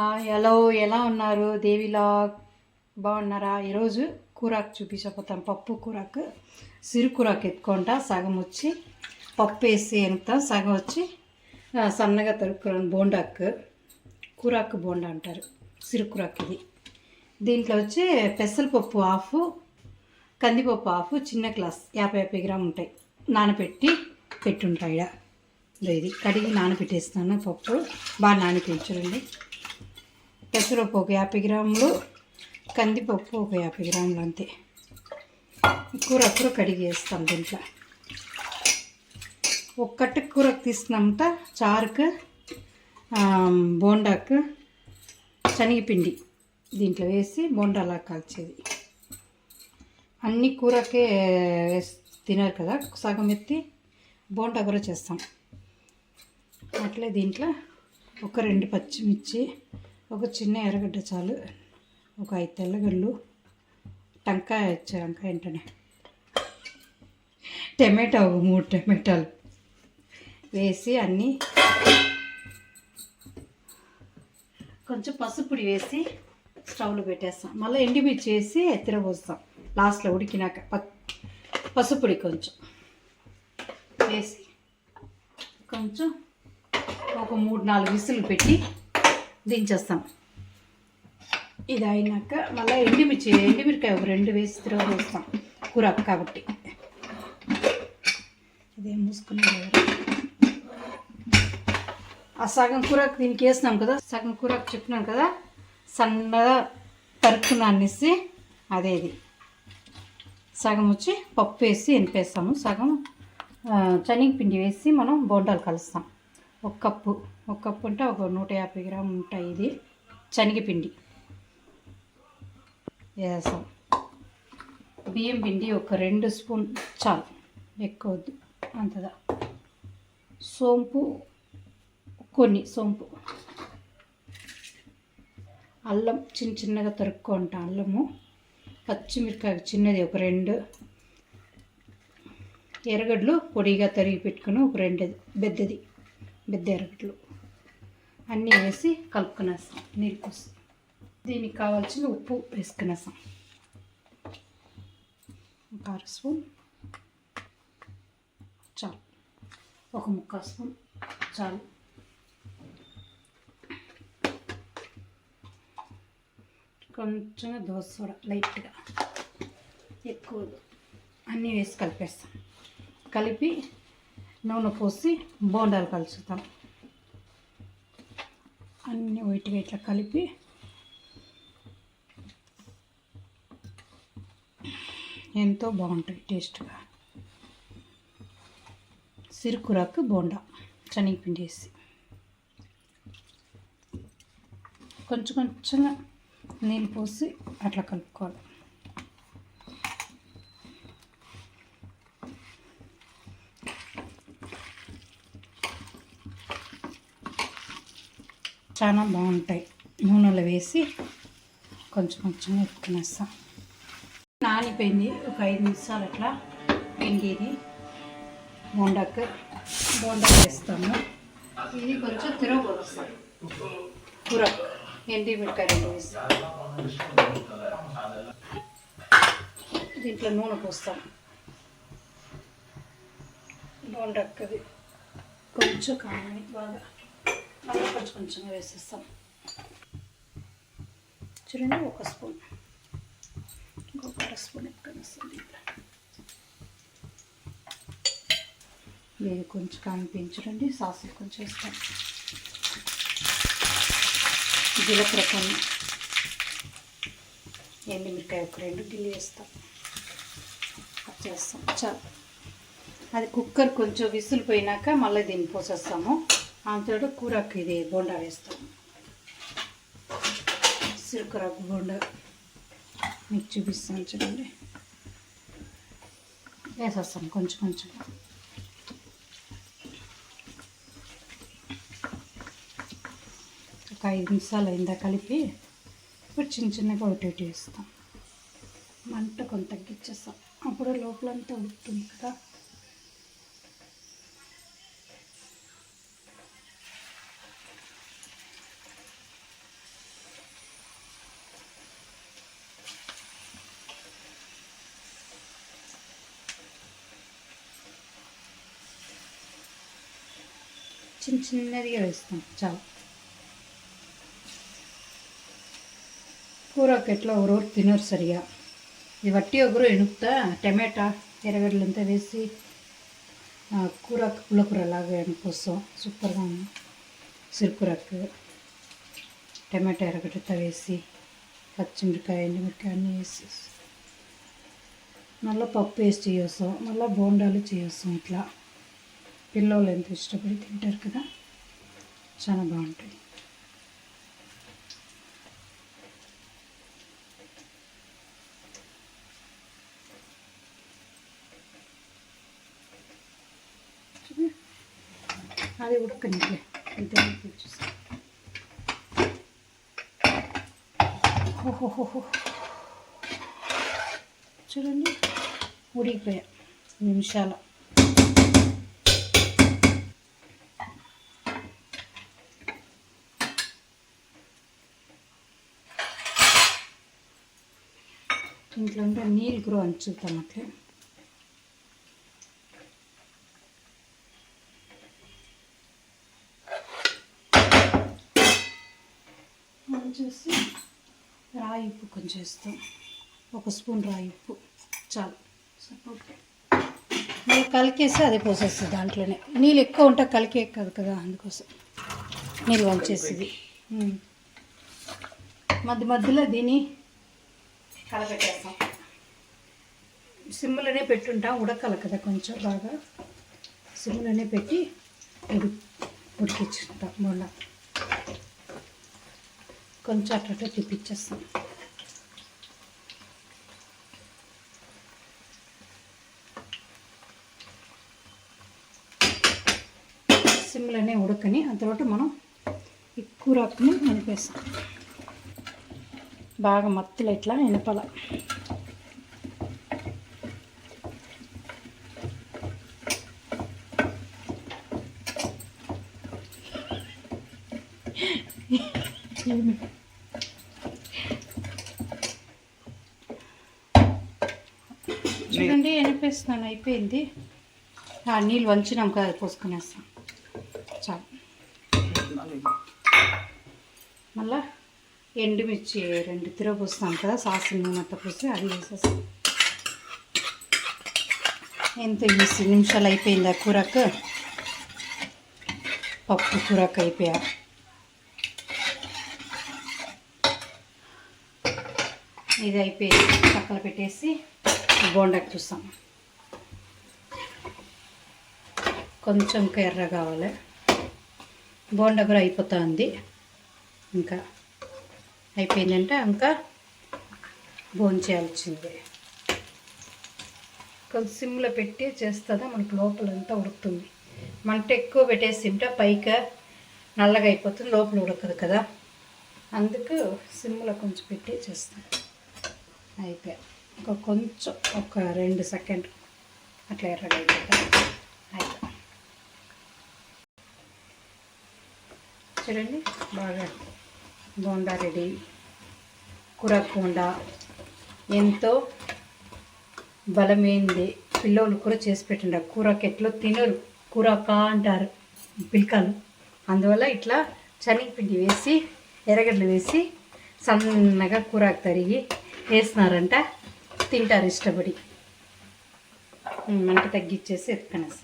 Hi hello ఎలా ఉన్నారు? దేవిలా బాగున్నారా? ఈరోజు కూరాకు చూపించబోతాం పప్పు కూరాకు సిరు కూరాకు ఎత్తుకుంటా సగం వచ్చి పప్పు వేసి ఎనుకుతాం సగం వచ్చి సన్నగా తరుక్కుని బోండాకు. కూరాకు బోండా అంటారు సిరు కూరాకు ఇది. దీంట్లో వచ్చి పెసరపప్పు హాఫ్ కందిపప్పు హాఫ్ చిన్న గ్లాస్ యాభై యాభై గ్రాములు ఉంటాయి. నానబెట్టి పెట్టుంటాయి ఇది కడిగి నానబెట్టేస్తాను పప్పు. బాగా నానిపించండి పెసరపప్పు ఒక యాభై గ్రాములు కందిపప్పు ఒక యాభై గ్రాములు అంతే. కూర కూర కడిగి వేస్తాం దీంట్లో. ఒక్కటి కూరకు తీసినంత చారుకు బోండాకు శనగపిండి దీంట్లో వేసి బోండాలా కాల్చేది. అన్ని కూరకే వేసి తినరు కదా సగం ఎత్తి బోండా కూర చేస్తాం. అట్లే దీంట్లో ఒక రెండు పచ్చిమిర్చి ఒక చిన్న ఎర్రగడ్డ చాలు. ఒక ఐదు తెల్లగడ్డలు. టంకాయ వచ్చే టంకాయ వెంటనే టమాటా ఒక మూడు టమాటాలు వేసి అన్నీ కొంచెం పసుపుడి వేసి స్టవ్లో పెట్టేస్తాం. మళ్ళీ ఎండిమిర్చి వేసి ఎత్తిరపోస్తాం లాస్ట్లో ఉడికినాక ప పసుపుడి కొంచెం వేసి కొంచెం ఒక మూడు నాలుగు విసులు పెట్టి దించేస్తాం. ఇది అయినాక మళ్ళీ ఎండుమిర్చి ఎండుమిరకాయ ఒక రెండు వేసి తిరగబోస్తాం కూర కాబట్టి. ఇదేం మూసుకున్నాం ఆ సగం కూరకు దీనికి వేసినాం కదా సగం కూరకు చెప్పినాం కదా సన్నగా తరుక్కున్నా అనేసి అదే ఇది సగం వచ్చి పప్పు వేసి ఎనిపేస్తాము. సగం శనగపిండి వేసి మనం బోండాలు కలుస్తాం. ఒక కప్పు ఒక కప్పు అంటే ఒక నూట యాభై గ్రాములు ఉంటాయి ఇది. శనగపిండి. వేసాం. బియ్యం పిండి ఒక రెండు స్పూన్ చాలు. ఎక్కువ వద్దు. అంతదా. సోంపు కొన్ని సోంపు. అల్లం చిన్న చిన్నగా తరుక్కుంటా అల్లము. పచ్చిమిరకాయ చిన్నది ఒక రెండు. ఎర్రగడ్డలు పొడిగా తరిగి పెట్టుకుని ఒక రెండు పెద్దది. పెద్ద అన్నీ వేసి కలుపుకునేస్తాం నీరు పోసి. దీనికి కావాల్సిన ఉప్పు వేసుకునేస్తాం ఒక అర స్పూన్. చాలు. ఒక ముక్క స్పూన్. చాలు. కొంచెం దోశ సోడా లైట్గా. ఎక్కువ అన్నీ వేసి కలిపేస్తాం. కలిపి నూనె పోసి బోండాలు కలుసుతాం అన్నీ వైట్గా ఇట్లా కలిపి ఎంతో బాగుంటుంది టేస్ట్గా. సిరుకురాకు బోండా శనగపిండి వేసి. కొంచెం కొంచెంగా నీళ్ళు పోసి అట్లా కలుపుకోవాలి. చాలా బాగుంటాయి. నూనెలో వేసి కొంచెం కొంచెం ఎత్తుకునేస్తాం నానిపోయింది. ఒక ఐదు నిమిషాలు అట్లా పిండిది బోండాకు బోండా వేస్తాము. ఇది కొంచెం తిరగబోస్తాం. కూర ఎండి మిరకాయ రెండు దీంట్లో నూనె పోస్తాం. బోండక్కది కొంచెం కావాలి బాగా. మళ్ళీ కొంచెం కొంచెం వేసేస్తాం. చూడండి ఒక స్పూన్. ఇంకొక అర స్పూన్ ఎత్తుకొని వస్తుంది దీంట్లో కొంచెం కనిపించడండి సాసులు కొంచెం వేస్తాం. జీలకర్ర కొన్ని ఎండుమిరకాయ ఒక రెండు గిల్లి వేస్తాం. అది చేస్తాం. చాలు. అది కుక్కర్ కొంచెం విసులు పోయినాక మళ్ళీ దీన్ని పోసేస్తాము. అంతటి కూరకు ఇది బోండా వేస్తాం. సిరుకురాకు బోండా. మీకు చూపిస్తాను చూడండి. వేసేస్తాం కొంచెం కొంచెం. ఒక ఐదు నిమిషాలు అయిందా కలిపి ఇప్పుడు చిన్న చిన్నగా ఒకటి ఒకటి వేస్తాం మంట కొంత తగ్గించేస్తాం. అప్పుడు లోపలంతా ఉంటుంది కదా. చిన్న చిన్నదిగా వేస్తాం. చాలు. కూరకు ఎట్లా ఒకరు తినరు సరిగా. ఇది వట్టి ఒకరు ఎనుపుతా టమాటా ఎర్రగడ్డలంతా వేసి కూర పుల్లకూర లాగా ఎనుకొస్తాం సూపర్గా ఉంది. సిరుకురకు టమాటా ఎర్రగడ్డతో వేసి పచ్చిమిరకాయ ఎండుమిరకాయ అన్నీ వేసి మళ్ళీ పప్పు వేసి చేయొస్తాం మళ్ళీ బోండాలు చేయొస్తాం ఇట్లా. పిల్లలు ఎంత ఇష్టపడి తింటారు కదా చాలా బాగుంటుంది. అది ఉడకనిట్లే అంతే చూడండి ఉడికిపోయా. నిమిషాల. ఇంట్లో ఉంటే నీళ్ళు కూడా అంచుతాం అట్లే చేసి రాయి ఉప్పు కొంచెం వేస్తాం. ఒక స్పూన్ రాయి ఉప్పు. చాలు. సపోర్ట్ మళ్ళీ కలికేసి అదే పోసేస్తుంది దాంట్లోనే. నీళ్ళు ఎక్కువ ఉంటే కలికే కాదు కదా అందుకోసం. నీళ్ళు వంచేసింది. ఉమ్. మధ్య మధ్యలో దీన్ని కలపెట్టేస్తాం. సిమ్లోనే పెట్టుంటాం ఉడకాలి కదా కొంచెం బాగా. సిమ్లోనే పెట్టి ఉడి ఉడికించుకుంటాం మొన్న. కొంచెం అట్లా తిప్పించేస్తాం సిమ్లోనే ఉడకని ఆ తర్వాత మనం ఈ కూరాకుని నింపేస్తాం బాగా మత్తులు ఇట్లా ఎనపాల చూడండి ఎనిపేస్తున్నాను అయిపోయింది. ఆ నీళ్ళు వంచినాం కదా పోసుకునేస్తాం. చాలు. మళ్ళా? ఎండుమిర్చి రెండు తిరగపోస్తాం కదా సాసు నూనె పోసి అది వేసేస్తాం. ఎంత ఈసీ నిమిషాలు అయిపోయింది ఆ కూరకు? పప్పు కూరకు అయిపోయా. ఇది అయిపోయింది. పక్కన పెట్టేసి బోండాకి చూస్తాం. కొంచెం ఎర్ర కావాలి. బోండా కూడా అయిపోతుంది ఇంకా అయిపోయిందంటే ఇంకా భోంచేయాల్సిందే కొంచెం సిమ్లో పెట్టి చేస్తుందా? మనకు లోపలంతా ఉడుకుతుంది. మంట ఎక్కువ పెట్టేసింటే పైక పైకి నల్లగా అయిపోతుంది లోపల ఉడకదు కదా. అందుకు సిమ్లో కొంచెం పెట్టి చేస్తాం అయిపోయా. ఒక కొంచెం ఒక రెండు సెకండ్ అట్లా ఎర్రగా అయిపోతుంది చూడండి బాగా బోండా రెడీ కూర ఎంతో బలమైంది. పిల్లోళ్ళు కూడా చేసి పెట్టండి కూరకి ఎట్లో తినరు. కూరక అంటారు పిలకలు. అందువల్ల ఇట్లా శనగపిండి వేసి ఎర్రగడ్డలు వేసి సన్నగా కూరకు తరిగి వేసినారంట. తింటారు ఇష్టపడి. మంట తగ్గించేసి ఎత్తుకనేసి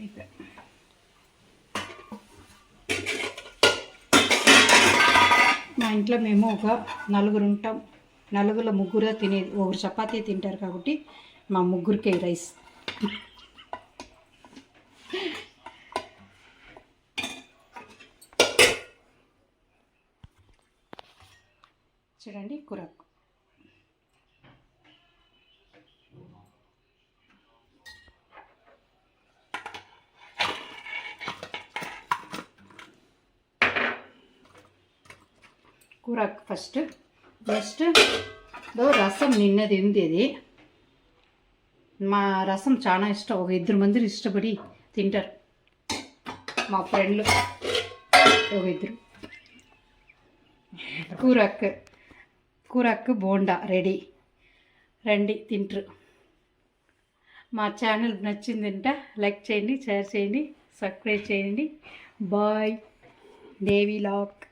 అయిపోయి మా ఇంట్లో మేము ఒక నలుగురు ఉంటాం. నలుగురు ముగ్గురు తినేది ఒకరు చపాతీ తింటారు కాబట్టి మా ముగ్గురికే రైస్. చూడండి కూర. కూర ఫస్ట్ జస్ట్ దో రసం నిన్నది ఉంది ఇది. మా రసం చాలా ఇష్టం. ఒక ఇద్దరు మంది ఇష్టపడి తింటారు. మా ఫ్రెండ్లు ఒక ఇద్దరు. కూరక్ కూరక్ బోండా రెడీ. రండి తింటారు. మా ఛానల్ నచ్చిందంట లైక్ చేయండి షేర్ చేయండి సబ్స్క్రైబ్ చేయండి. బాయ్. దేవి లాక్